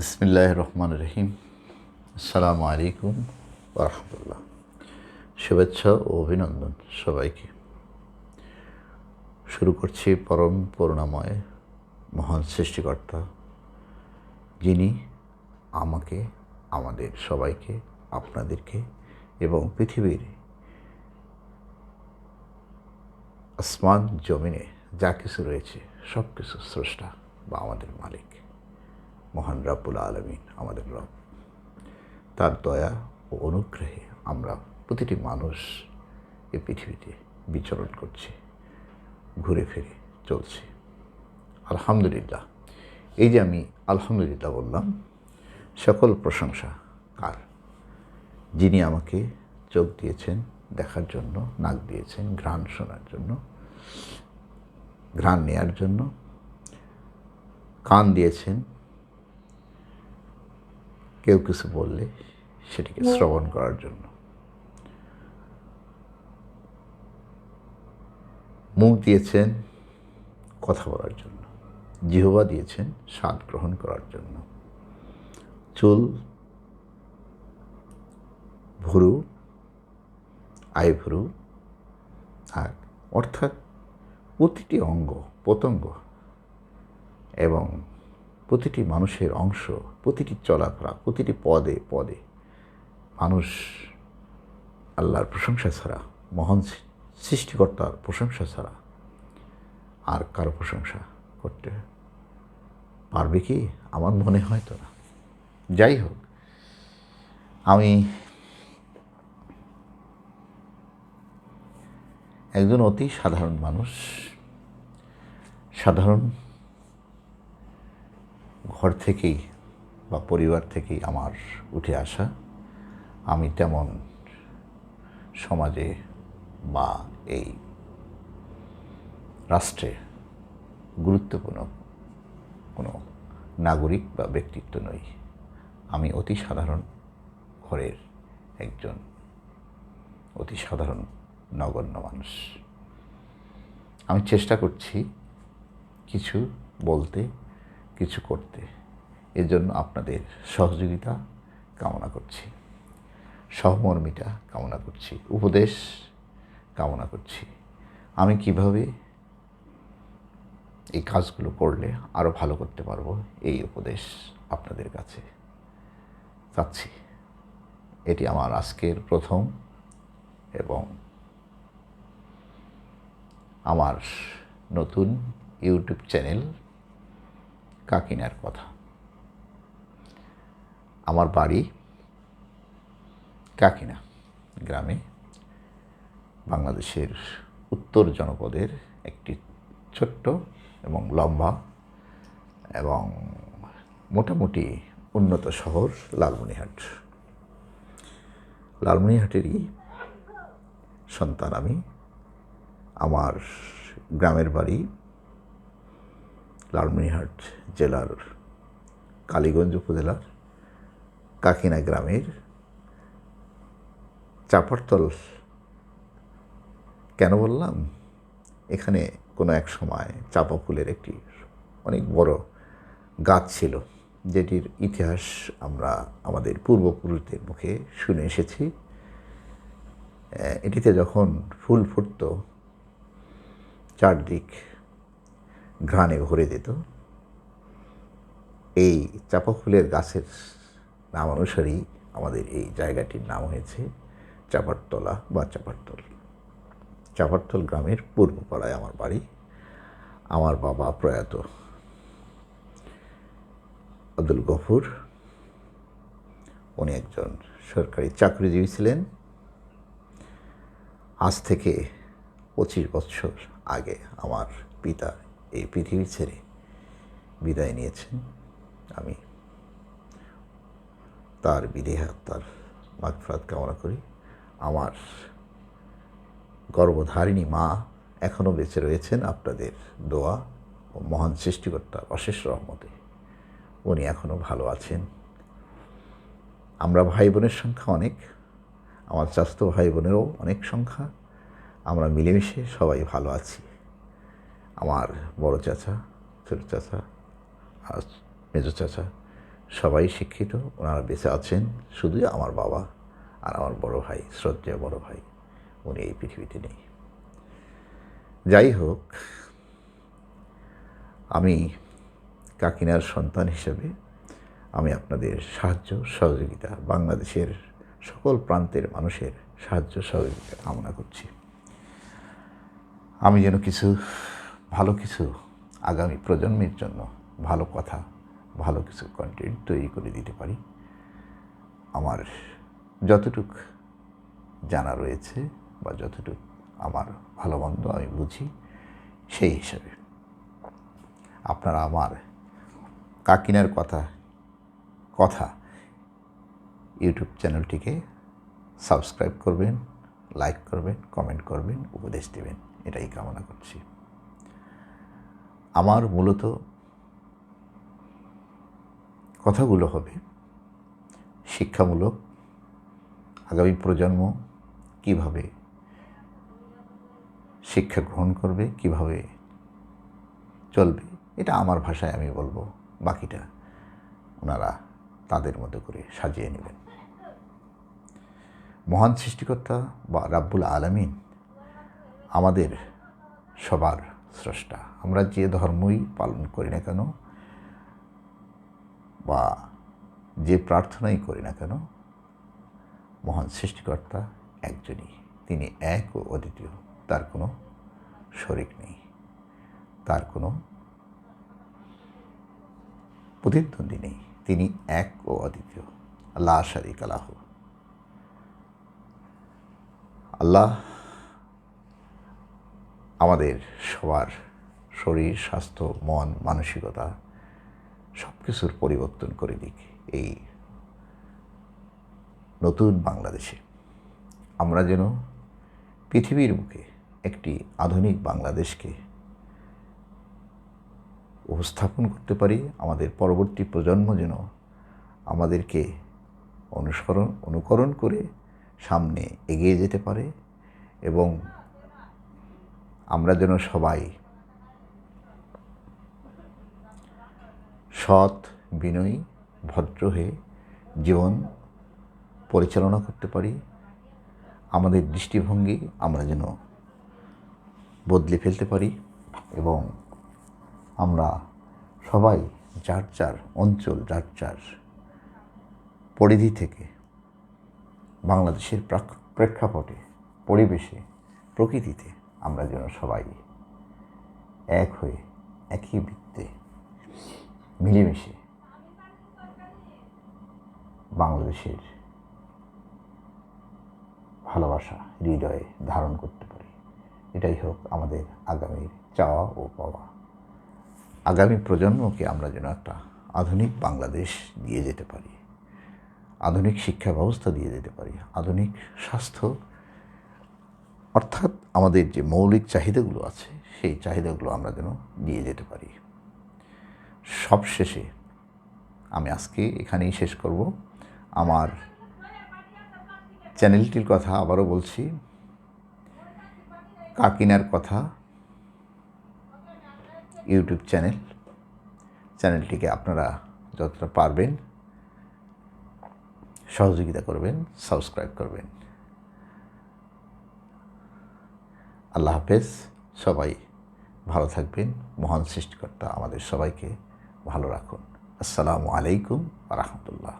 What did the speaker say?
বিসমিল্লাহ রহমান রহিম আসসালামু আলাইকুম রহমতুল্লাহ শুভেচ্ছা ও অভিনন্দন সবাইকে। শুরু করছি পরম করুণাময় মহান সৃষ্টিকর্তা, যিনি আমাকে, আমাদের সবাইকে, আপনাদেরকে এবং পৃথিবীর আসমান জমিনে যা কিছু রয়েছে সব কিছু স্রষ্টা বা আমাদের মালিক। মহান রাব্বুল আলমিন আমাদের রব। তার দয়া ও অনুগ্রহে আমরা প্রতিটি মানুষ এই পৃথিবীতে বিচরণ করছি, ঘুরে ফিরে চলছি। আলহামদুলিল্লাহ। এই যে আমি আলহামদুলিল্লাহ বললাম, সকল প্রশংসা কার? যিনি আমাকে চোখ দিয়েছেন দেখার জন্য, নাক দিয়েছেন, ঘ্রাণ শোনার জন্য, ঘ্রাণ নেয়ার জন্য, কান দিয়েছেন কেউ কিছু বললে সেটিকে শ্রবণ করার জন্য। মুখ দিয়েছেন কথা বলার জন্য। জিহবা দিয়েছেন স্বাদ গ্রহণ করার জন্য। চুল ভুরু আইভ্রু আর অর্থাৎ প্রতিটি অঙ্গ প্রত্যঙ্গ এবং প্রতিটি মানুষের অংশ, প্রতিটি চলাফেরা, প্রতিটি পদে পদে মানুষ আল্লাহর প্রশংসা ছাড়া, মহান সৃষ্টিকর্তার প্রশংসা ছাড়া আর কারও প্রশংসা করতে পারবে কি? আমার মনে হয় তো না। যাই হোক, আমি একজন অতি সাধারণ মানুষ, সাধারণ ঘর থেকেই বা পরিবার থেকেই আমার উঠে আসা। আমি তেমন সমাজে বা এই রাষ্ট্রে গুরুত্বপূর্ণ কোনো নাগরিক বা ব্যক্তিত্ব নই। আমি অতি সাধারণ ঘরের একজন অতি সাধারণ নগণ্য মানুষ। আমি চেষ্টা করছি কিছু বলতে, কিছু করতে। এর জন্য আপনাদের সহযোগিতা কামনা করছি। সহমর্মিতা কামনা করছি। উপদেশ কামনা করছি। আমি কীভাবে এই কাজগুলো করলে আরও ভালো করতে পারব, এই উপদেশ আপনাদের কাছে চাচ্ছি। এটি আমার আজকের প্রথম এবং আমার নতুন ইউটিউব চ্যানেল কাকিনার কথা। আমার বাড়ি কাকিনা গ্রামে বাংলাদেশের উত্তর জনপদের একটি ছোট্ট এবং লম্বা এবং মোটামুটি উন্নত শহর লালমনিহাট। লালমনিহাটেরই সন্তান আমি। আমার গ্রামের বাড়ি লালমনিহাট জেলার কালীগঞ্জ উপজেলার কাকিনা গ্রামের চাপারতল কেন বললাম? এখানে কোনো এক সময় চাপা ফুলের একটি অনেক বড় গাছ ছিল, যেটির ইতিহাস আমরা আমাদের পূর্বপুরুষদের মুখে শুনে এসেছি। এটিতে যখন ফুল ফুটত, চারদিক ঘ্রাণে ভরে যেত। এই চাপা ফুলের গাছের নাম আমাদের এই জায়গাটির নাম হয়েছে চাপারতলা বা চাপারতল। চাপারতল গ্রামের পূর্বপাড়ায় আমার বাড়ি। আমার বাবা প্রয়াত আব্দুল গফুর। উনি একজন সরকারি চাকরিজীবী ছিলেন। আজ থেকে পঁচিশ বছর আগে আমার পিতা এই পৃথিবী ছেড়ে বিদায় নিয়েছেন। আমি তার বিদেহ, তার মাগফরাত কামনা করি। আমার গর্ভধারিণী মা এখনও বেঁচে রয়েছেন। আপনাদের দোয়া ও মহান সৃষ্টিকর্তার অশেষ রহমতে উনি এখনও ভালো আছেন। আমরা ভাই বোনের সংখ্যা অনেক, আমার চাস্ত ভাই বোনেরও অনেক সংখ্যা। আমরা মিলেমিশে সবাই ভালো আছি। আমার বড় চাচা, ছোট চাচা, আর মেজো চাচা সবাই শিক্ষিত, ওনারা বেঁচে আছেন, শুধুই আমার বাবা আর আমার বড় ভাই, শ্রদ্ধেয় বড় ভাই, উনি এই পৃথিবীতে নেই। যাই হোক, আমি কাকিনার সন্তান হিসেবে আমি আপনাদের সাহায্য, সহযোগিতা, বাংলাদেশের সকল প্রান্তের মানুষের সাহায্য, সহযোগিতা কামনা করছি। আমি যেন কিছু, ভালো কিছু আগামী প্রজন্মের জন্য ভালো কথা ভালো কিছু কন্টেন্ট তৈরি করে দিতে পারি। আমার যতটুক জানা রয়েছে বা যতটুক আমার ভালো মন্দ আমি বুঝি, সেই হিসাবে। আপনারা আমার কাকিনার কথা কথা ইউটিউব চ্যানেলটিকে সাবস্ক্রাইব করবেন লাইক করবেন কমেন্ট করবেন, উপদেশ দেবেন, এটাই কামনা করছি। আমার মূলত কথাগুলো হবে। শিক্ষামূলক, আগামী প্রজন্ম কীভাবে শিক্ষা গ্রহণ করবে, কীভাবে চলবে, এটা আমার ভাষায় আমি বলব। বাকিটা ওনারা তাদের মতো করে সাজিয়ে নেবেন। মহান সৃষ্টিকর্তা বা রাব্বুল আলামিন আমাদের সবার স্রষ্টা। আমরা যে ধর্মই পালন করি না কেন বা যে প্রার্থনাই করি না কেন, মহান সৃষ্টিকর্তা একজনই। তিনি এক ও অদ্বিতীয়। তার কোনো শরিক নেই। তার কোনো প্রতিদ্বন্দ্বী নেই। তিনি এক ও অদ্বিতীয়। আল্লাহ শারিক আলাহ। আল্লাহ আমাদের সবার শরীর, স্বাস্থ্য, মন, মানসিকতা সব কিছুর পরিবর্তন করে দিক এই নতুন বাংলাদেশে। আমরা যেন পৃথিবীর মুখে একটি আধুনিক বাংলাদেশকে উপস্থাপন করতে পারি, আমাদের পরবর্তী প্রজন্ম যেন আমাদেরকে অনুসরণ, অনুকরণ করে সামনে এগিয়ে যেতে পারে এবং আমরা যেন সবাই সৎ, বিনয়ী, ভদ্র হয়ে জীবন পরিচালনা করতে পারি। আমাদের দৃষ্টিভঙ্গি আমরা যেন বদলে ফেলতে পারি এবং আমরা সবাই যার যার অঞ্চল, যার যার পরিধি থেকে বাংলাদেশের প্রেক্ষাপটে, পরিবেশে, প্রকৃতিতে আমরা যেন সবাই এক হয়ে একই বৃত্তে মিলেমিশে বাংলাদেশের ভালোবাসা, হৃদয়ে ধারণ করতে পারি। এটাই হোক আমাদের আগামীর চাওয়া ও পাওয়া। আগামী প্রজন্মকে আমরা যেন একটা আধুনিক বাংলাদেশ দিয়ে যেতে পারি। আধুনিক শিক্ষা ব্যবস্থা দিয়ে যেতে পারি। আধুনিক স্বাস্থ্য। অর্থাৎ আমাদের যে মৌলিক চাহিদাগুলো আছে, সেই চাহিদাগুলো আমরা যেন দিয়ে যেতে পারি। সবশেষে আমি আজকে এখানেই শেষ করব। আমার চ্যানেলটির কথা আবারও বলছি। কাকিনার কথা ইউটিউব চ্যানেল। চ্যানেলটিকে আপনারা যতটা পারবেন সহযোগিতা করবেন, সাবস্ক্রাইব করবেন। আল্লাহ হাফেজ। সবাই ভালো থাকবেন। মহান সৃষ্টিকর্তা আমাদের সবাইকে ভালো রাখুন। আসসালামু আলাইকুম রহমতুল্লাহ।